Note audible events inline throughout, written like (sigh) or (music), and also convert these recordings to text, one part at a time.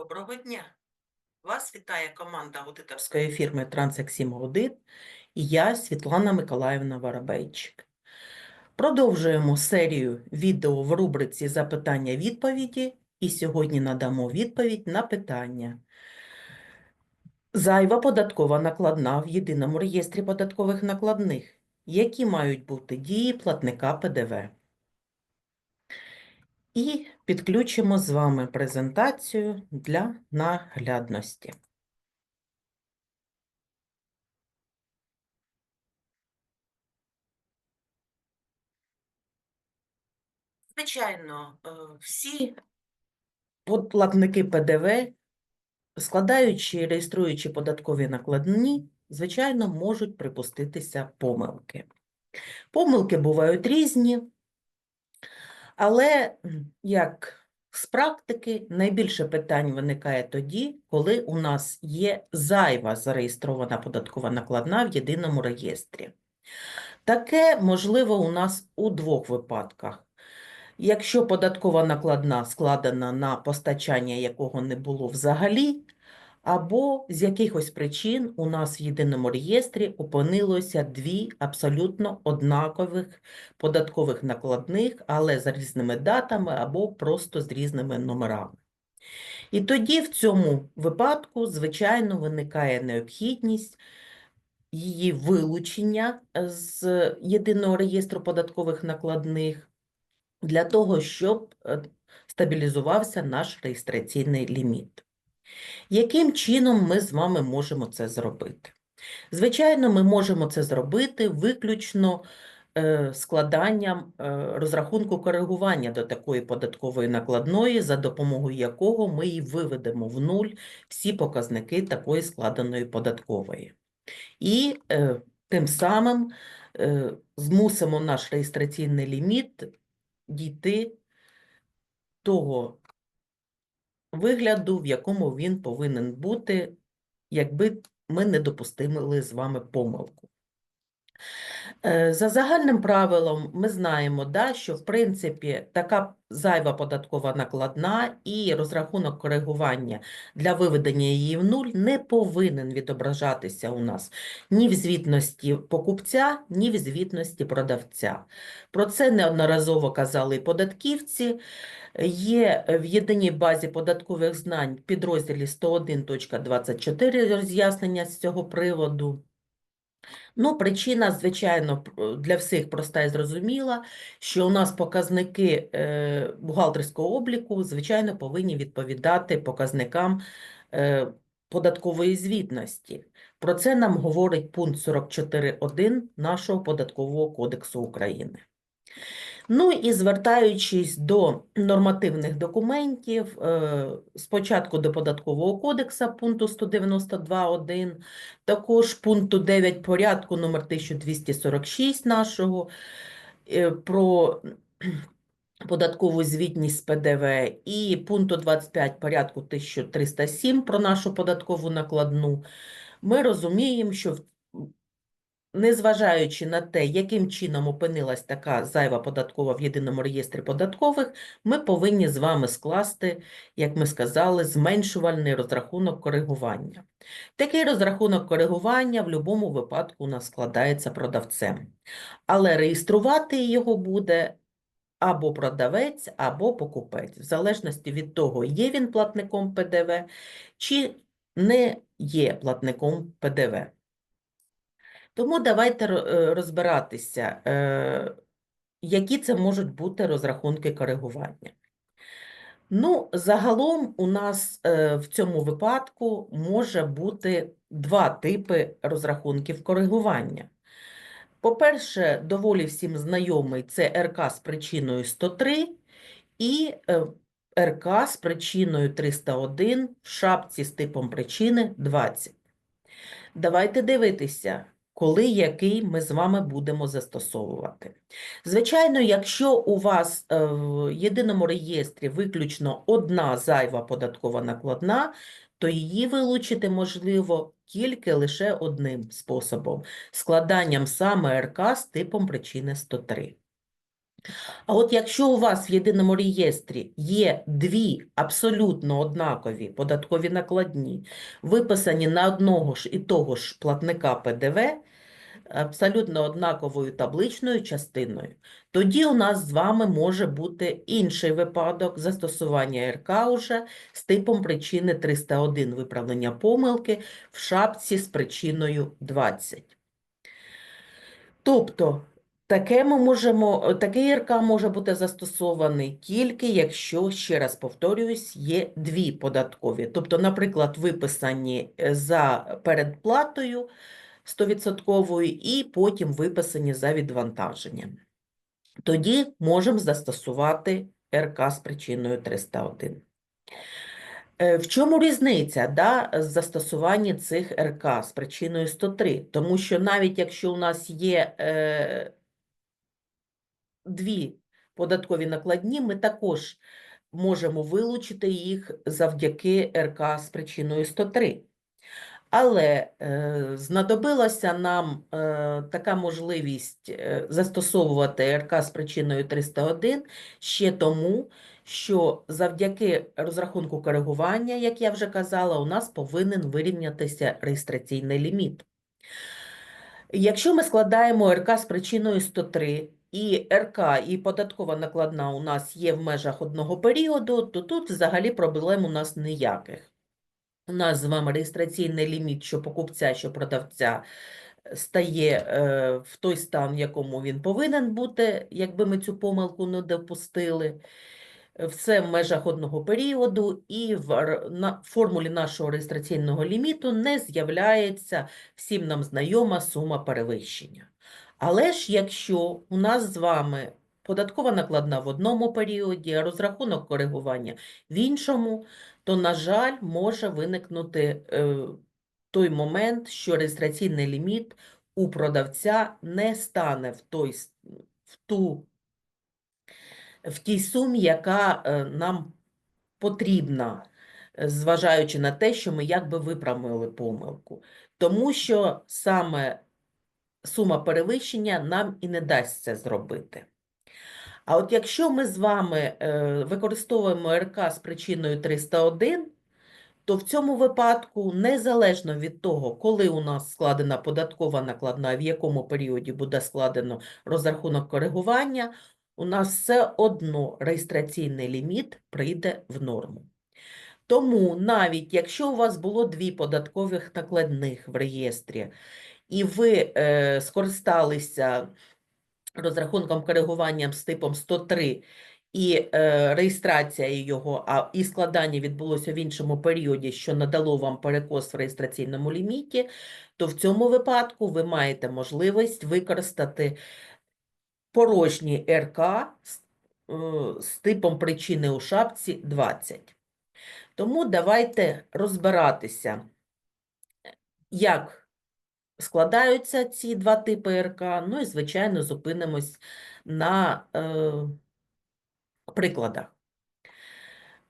Доброго дня! Вас вітає команда аудиторської фірми Трансексім Аудит і я, Світлана Миколаївна Воробейчик. Продовжуємо серію відео в рубриці Запитання-відповіді і сьогодні надамо відповідь на питання. Зайва податкова накладна в єдиному реєстрі податкових накладних. Які мають бути дії платника ПДВ? І підключимо з вами презентацію для наглядності. Звичайно, е, всі платники ПДВ, складаючи і реєструючи податкові накладні, звичайно, можуть припуститися помилки. Помилки бувають різні. Але як з практики найбільше питань виникає тоді, коли у нас є зайва зареєстрована податкова накладна в єдиному реєстрі. Таке можливо у нас у двох випадках. Якщо податкова накладна складена на постачання, якого не було взагалі, або з якихось причин у нас в єдиному реєстрі опинилося дві абсолютно однакових податкових накладних, але за різними датами або просто з різними номерами. І тоді в цьому випадку, звичайно, виникає необхідність її вилучення з єдиного реєстру податкових накладних для того, щоб е, стабілізувався наш реєстраційний ліміт. Яким чином ми з вами можемо це зробити? Звичайно, ми можемо це зробити виключно е, складанням е, розрахунку коригування до такої податкової накладної, за допомогою якого ми і виведемо в нуль всі показники такої складеної податкової. І е, тим самим змусимо наш реєстраційний ліміт дійти того вигляду, в якому він повинен бути, якби ми не допустили з вами помилку. Е, За загальним правилом ми знаємо, да, що в принципі така зайва податкова накладна і розрахунок коригування для виведення її в нуль не повинен відображатися у нас ні в звітності покупця, ні в звітності продавця. Про це неодноразово казали податківці. Є в єдиній базі податкових знань підрозділі 101.24 роз'яснення з цього приводу. Ну, причина, звичайно, для всіх проста і зрозуміла, що у нас показники е, бухгалтерського обліку, звичайно, повинні відповідати показникам е, податкової звітності. Про це нам говорить пункт 44.1 нашого Податкового кодексу України. Ну і звертаючись до нормативних документів, е, спочатку до Податкового кодексу пункту 192.1, також пункту 9 порядку номер 1246 нашого е, про податкову звітність з ПДВ і пункту 25 порядку 1307 про нашу податкову накладну, ми розуміємо, що незважаючи на те, яким чином опинилась така зайва податкова в єдиному реєстрі податкових, ми повинні з вами скласти, як ми сказали, зменшувальний розрахунок коригування. Такий розрахунок коригування в будь-якому випадку у нас складається продавцем, але реєструвати його буде або продавець, або покупець, в залежності від того, є він платником ПДВ чи не є платником ПДВ. Тому давайте е, розбиратися, е, які це можуть бути розрахунки коригування. Ну, загалом у нас е, в цьому випадку може бути два типи розрахунків коригування. По-перше, доволі всім знайомий це РК з причиною 103 і РК з причиною 301 в шапці з типом причини 20. Давайте дивитися, коли який ми з вами будемо застосовувати. Звичайно, якщо у вас е, в єдиному реєстрі виключно одна зайва податкова накладна, то її вилучити можливо тільки лише одним способом – складанням саме РК з типом причини 103. А от якщо у вас в єдиному реєстрі є дві абсолютно однакові податкові накладні, виписані на одного ж і того ж платника ПДВ, абсолютно однаковою табличною частиною, тоді у нас з вами може бути інший випадок застосування РК уже з типом причини 301 виправлення помилки в шапці з причиною 20. Тобто, таке ми можемо, такий РК може бути застосований тільки якщо, ще раз повторююсь, є дві податкові. Тобто, наприклад, виписані е, за передплатою 100% і потім виписані за відвантаженням. Тоді можемо застосувати РК з причиною 301. Е, В чому різниця да, застосування цих РК з причиною 103? Тому що навіть якщо у нас є е, дві податкові накладні, ми також можемо вилучити їх завдяки РК з причиною 103. Але е, знадобилася нам е, така можливість е, застосовувати РК з причиною 301 ще тому, що завдяки розрахунку коригування, як я вже казала, у нас повинен вирівнятися реєстраційний ліміт. Якщо ми складаємо РК з причиною 103, і РК, і податкова накладна у нас є в межах одного періоду, то тут взагалі проблем у нас ніяких. У нас з вами реєстраційний ліміт, що покупця, що продавця, е, стає е, в той стан, в якому він повинен бути, якби ми цю помилку не допустили. Все в межах одного періоду, і в формулі нашого реєстраційного ліміту не з'являється всім нам знайома сума перевищення. Але ж якщо у нас з вами податкова накладна в одному періоді, а розрахунок коригування в іншому, то, на жаль, може виникнути е, той момент, що реєстраційний ліміт у продавця не стане в той, в ту, в тій сумі, яка е, нам потрібна, зважаючи на те, що ми якби виправили помилку. Тому що саме сума перевищення нам і не дасть це зробити. А от якщо ми з вами е, використовуємо РК з причиною 301, то в цьому випадку, незалежно від того, коли у нас складена податкова накладна, в якому періоді буде складено розрахунок коригування, у нас все одно реєстраційний ліміт прийде в норму. Тому навіть якщо у вас було дві податкових накладних в реєстрі, і ви е, скористалися розрахунком коригуванням з типом 103, і е, реєстрація його, а і складання відбулося в іншому періоді, що надало вам перекос в реєстраційному ліміті, то в цьому випадку ви маєте можливість використати порожній РК з, е, з типом причини у шапці 20. Тому давайте розбиратися, як складаються ці два типи РК, ну і, звичайно, зупинимось на е, прикладах.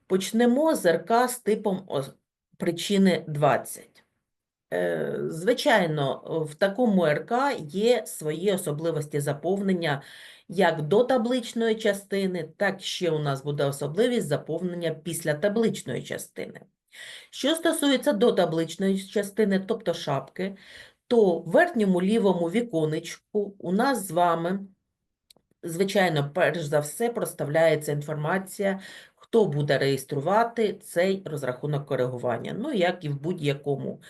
Почнемо з РК з типом причини 20. Е, Звичайно, в такому РК є свої особливості заповнення як до табличної частини, так ще у нас буде особливість заповнення після табличної частини. Що стосується до табличної частини, тобто шапки, то в верхньому лівому віконечку у нас з вами, звичайно, перш за все проставляється інформація, хто буде реєструвати цей розрахунок коригування, ну, як і в будь-якому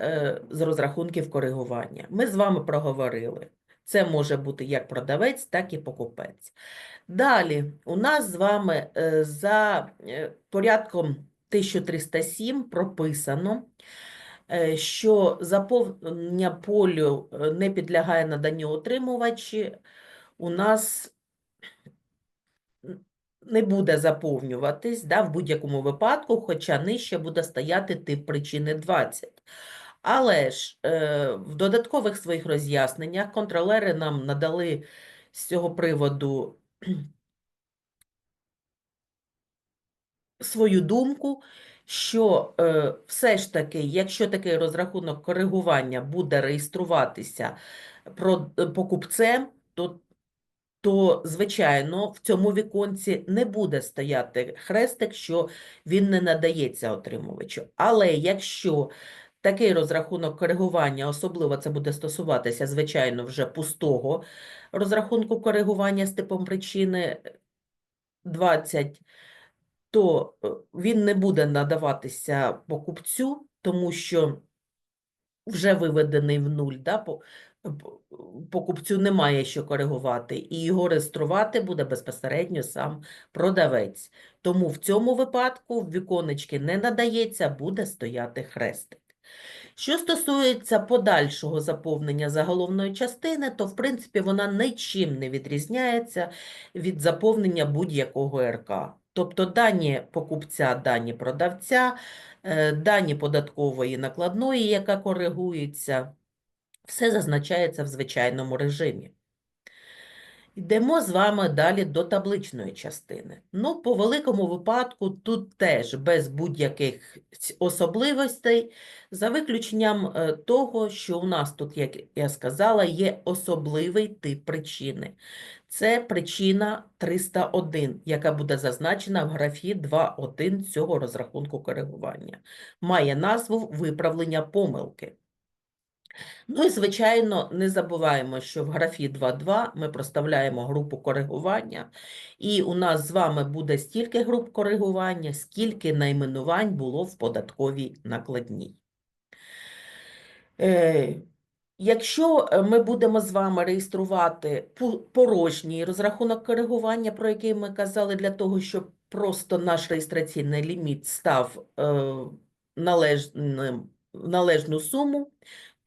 е, з розрахунків коригування. Ми з вами проговорили. Це може бути як продавець, так і покупець. Далі, у нас з вами е, за е, порядком 1307 прописано, що заповнення полю е, не підлягає наданню отримувачі, у нас не буде заповнюватись да, в будь-якому випадку, хоча нижче буде стояти тип причини 20. Але ж е, в додаткових своїх роз'ясненнях контролери нам надали з цього приводу (clears throat) свою думку, що е, все ж таки, якщо такий розрахунок коригування буде реєструватися е, покупцем, то то, звичайно, в цьому віконці не буде стояти хрестик, що він не надається отримувачу. Але якщо такий розрахунок коригування, особливо це буде стосуватися, звичайно, вже пустого розрахунку коригування з типом причини 20, то е, він не буде надаватися покупцю, тому що вже виведений в нуль, да, по- покупцю немає що коригувати, і його реєструвати буде безпосередньо сам продавець. Тому в цьому випадку віконечки не надається, буде стояти хрестик. Що стосується подальшого заповнення заголовної частини, то в принципі вона нічим не відрізняється від заповнення будь-якого РК. Тобто дані покупця, дані продавця, е, дані податкової накладної, яка коригується, все зазначається в звичайному режимі. Йдемо з вами далі до табличної частини. Ну, по великому випадку, тут теж без будь-яких особливостей, за виключенням е, того, що у нас тут, як я сказала, є особливий тип причини. Це причина 301, яка буде зазначена в графі 2.1 цього розрахунку коригування. Має назву виправлення помилки. Ну і, звичайно, не забуваємо, що в графі 2.2 ми проставляємо групу коригування, і у нас з вами буде стільки груп коригування, скільки найменувань було в податковій накладній. Е, Якщо е, ми будемо з вами реєструвати порожній розрахунок коригування, про який ми казали, для того, щоб просто наш реєстраційний ліміт став е, належним, належну суму,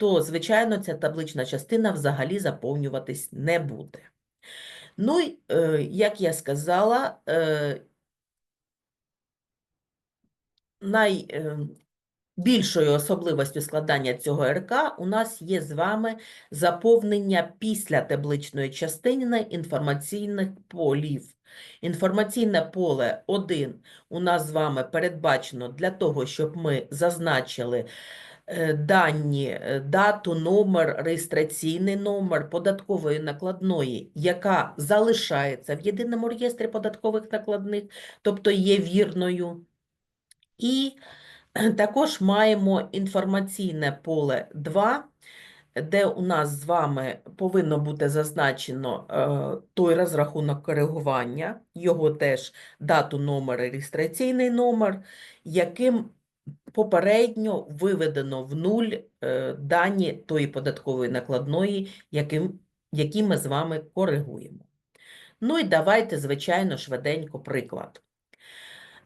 то, звичайно, ця таблична частина взагалі заповнюватись не буде. Ну, й, е, як я сказала, е, найбільшою особливостю складання цього РК у нас є з вами заповнення після табличної частини інформаційних полів. Інформаційне поле 1 у нас з вами передбачено для того, щоб ми зазначили е, дані, е, дату, номер, реєстраційний номер податкової накладної, яка залишається в єдиному реєстрі податкових накладних, тобто є вірною. І також маємо інформаційне поле 2, де у нас з вами повинно бути зазначено е, той розрахунок коригування, його теж дату, номер реєстраційний номер, яким попередньо виведено в нуль е, дані тої податкової накладної, які ми з вами коригуємо. Ну і давайте, звичайно, швиденько приклад.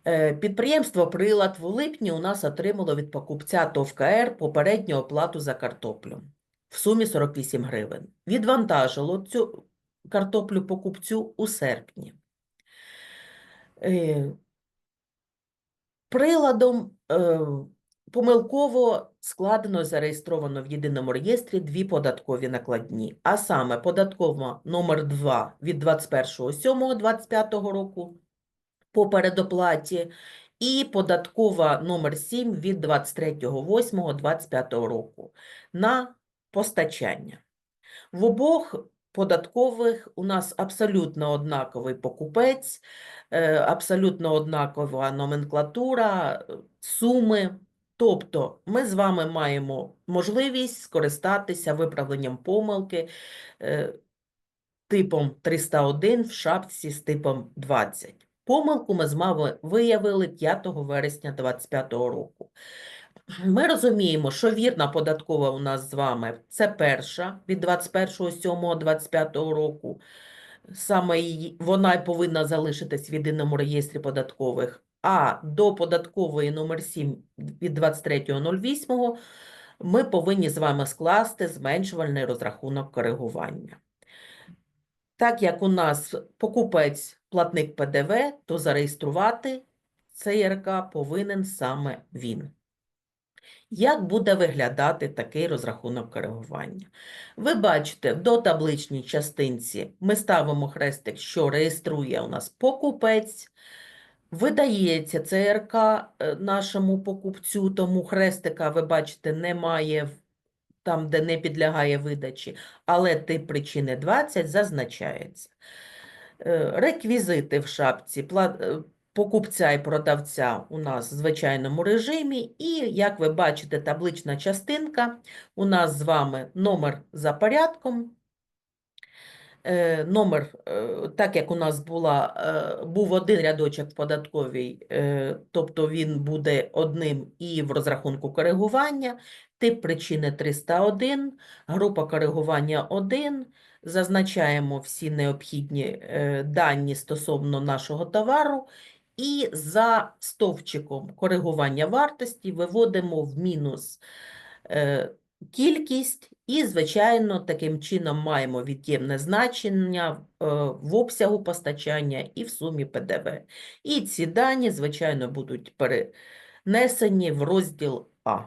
Е, Підприємство «Прилад» в липні у нас отримало від покупця ТОВ КР попередню оплату за картоплю в сумі 48 гривень. Відвантажило цю картоплю покупцю у серпні. Приладом е, помилково складено зареєстровано в єдиному реєстрі дві податкові накладні, а саме податкова номер 2 від 21.07.25 року по передоплаті і податкова номер 7 від 23.08.25 року на постачання. В обох податкових у нас абсолютно однаковий покупець, е, абсолютно однакова номенклатура, суми. Тобто ми з вами маємо можливість скористатися виправленням помилки е, типом 301 в шапці з типом 20. Помилку ми з вами виявили 5 вересня 2025 року. Ми розуміємо, що вірна податкова у нас з вами це перша від 21.07.25 року. Саме вона повинна залишитись в єдиному реєстрі податкових. А до податкової номер 7 від 23.08 ми повинні з вами скласти зменшувальний розрахунок коригування. Так як у нас покупець платник ПДВ, то зареєструвати цей РК повинен саме він. Як буде виглядати такий розрахунок коригування? Ви бачите, до табличній частинці ми ставимо хрестик, що реєструє у нас покупець, видається ЦРК е, нашому покупцю, тому хрестика, ви бачите, немає там, де не підлягає видачі, але тип причини 20 зазначається. Е, Реквізити в шапці е, покупця і продавця у нас в звичайному режимі, і, як ви бачите, таблична частинка у нас з вами номер за порядком. Е, Номер, е, так як у нас була, е, був один рядочок е, тобто він буде одним і в розрахунку коригування, тип причини 301, група коригування 1, зазначаємо всі необхідні дані стосовно нашого товару, і за стовпчиком коригування вартості виводимо в мінус е, кількість, і, звичайно, таким чином маємо від'ємне значення е, в обсягу постачання і в сумі ПДВ. І ці дані, звичайно, будуть перенесені в розділ А.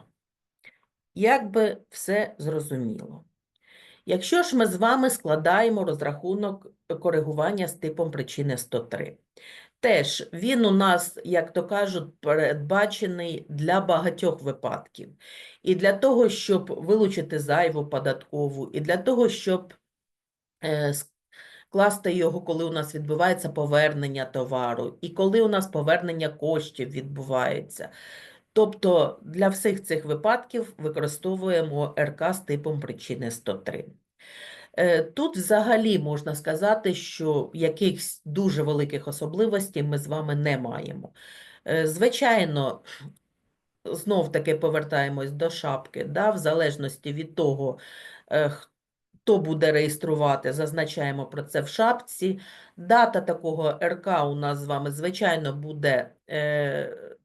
Якби все зрозуміло. Якщо ж ми з вами складаємо розрахунок коригування з типом причини 103, теж він у нас, як то кажуть, передбачений для багатьох випадків. І для того, щоб вилучити зайву податкову, і для того, щоб е, скласти його, коли у нас відбувається повернення товару, і коли у нас повернення коштів відбувається. Тобто для всіх цих випадків використовуємо РК з типом причини 103. Е, Тут взагалі можна сказати, що якихось дуже великих особливостей ми з вами не маємо. Е, Звичайно, знов-таки повертаємось до шапки, да, в залежності від того, е, хто буде реєструвати, зазначаємо про це в шапці. Дата такого РК у нас з вами, звичайно, буде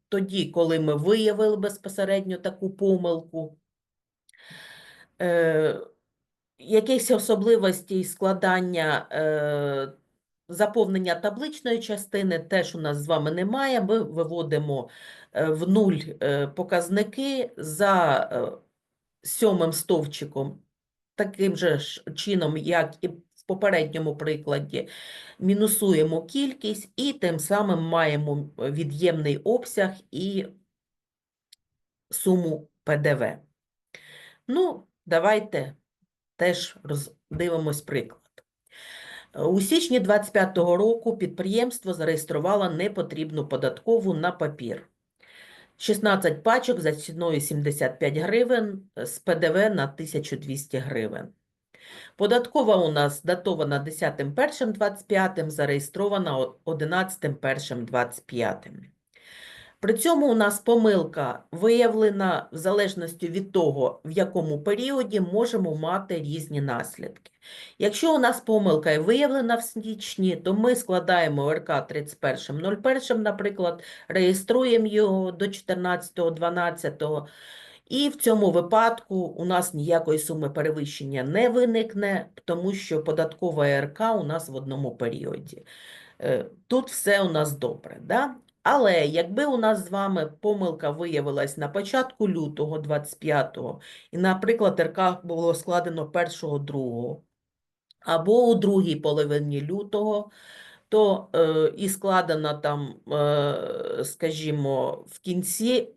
тоді, коли ми виявили безпосередньо таку помилку. Якихось особливостей складання е, заповнення табличної частини теж у нас з вами немає. Ми виводимо е, в нуль е, показники за е, сьомим стовпчиком, таким же чином, як і в попередньому прикладі, мінусуємо кількість і тим самим маємо від'ємний обсяг і суму ПДВ. Ну, давайте теж роздивимось приклад. У січні 2025 року підприємство зареєструвало непотрібну податкову на папір. 16 пачок за ціною 75 гривень з ПДВ на 1200 гривень. Податкова у нас датована 10.01.25, зареєстрована 11.01.25. При цьому у нас помилка виявлена в залежності від того, в якому періоді можемо мати різні наслідки. Якщо у нас помилка і виявлена в січні, то ми складаємо РК 31.01, наприклад, реєструємо його до 14.12. І в цьому випадку у нас ніякої суми перевищення не виникне, тому що податкова РК у нас в одному періоді. Е, Тут все у нас добре. Да? Але якби у нас з вами помилка виявилась на початку лютого 25-го, і, наприклад, РК було складено 1-2, або у другій половині лютого, то е, і складено там, е, скажімо, в кінці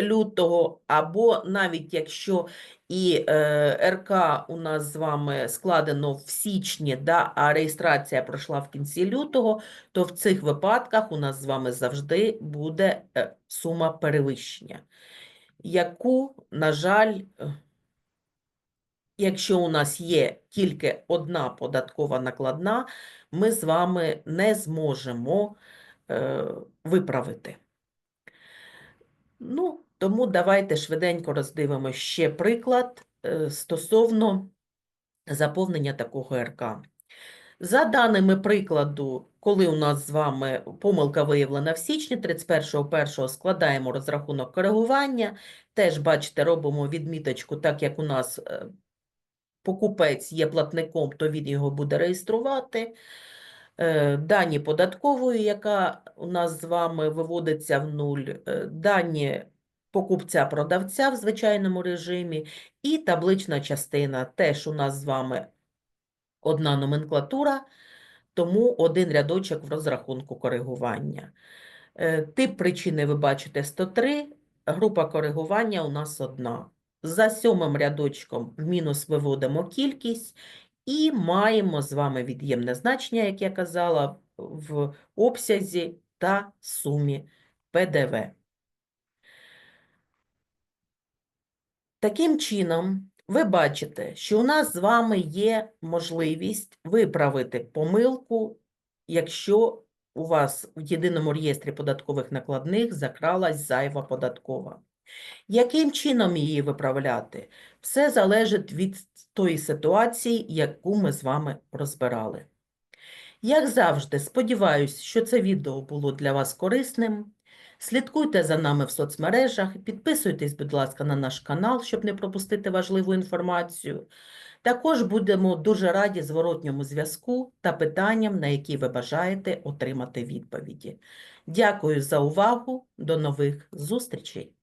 лютого, або навіть якщо і е, РК у нас з вами складено в січні, да, а реєстрація пройшла в кінці лютого, то в цих випадках у нас з вами завжди буде е, сума перевищення, яку, на жаль, е, якщо у нас є тільки одна податкова накладна, ми з вами не зможемо е, виправити. Ну, тому давайте швиденько роздивимо ще приклад е, стосовно заповнення такого РК. За даними прикладу, коли у нас з вами помилка виявлена в січні, 31.01 складаємо розрахунок коригування, теж, бачите, робимо відміточку, так як у нас е, покупець є платником, то він його буде реєструвати. Е, Дані податкової, яка у нас з вами виводиться в нуль, дані покупця-продавця в звичайному режимі, і таблична частина. Теж у нас з вами одна номенклатура, тому один рядочок в розрахунку коригування. Е, Тип причини ви бачите 103, група коригування у нас одна. За сьомим рядочком в мінус виводимо кількість і маємо з вами від'ємне значення, як я казала, в обсязі та сумі ПДВ. Таким чином, ви бачите, що у нас з вами є можливість виправити помилку, якщо у вас в єдиному реєстрі податкових накладних закралась зайва податкова. Яким чином її виправляти? Все залежить від тої ситуації, яку ми з вами розбирали. Як завжди, сподіваюсь, що це відео було для вас корисним. Слідкуйте за нами в соцмережах, підписуйтесь, будь ласка, на наш канал, щоб не пропустити важливу інформацію. Також будемо дуже раді зворотньому зв'язку та питанням, на які ви бажаєте отримати відповіді. Дякую за увагу. До нових зустрічей!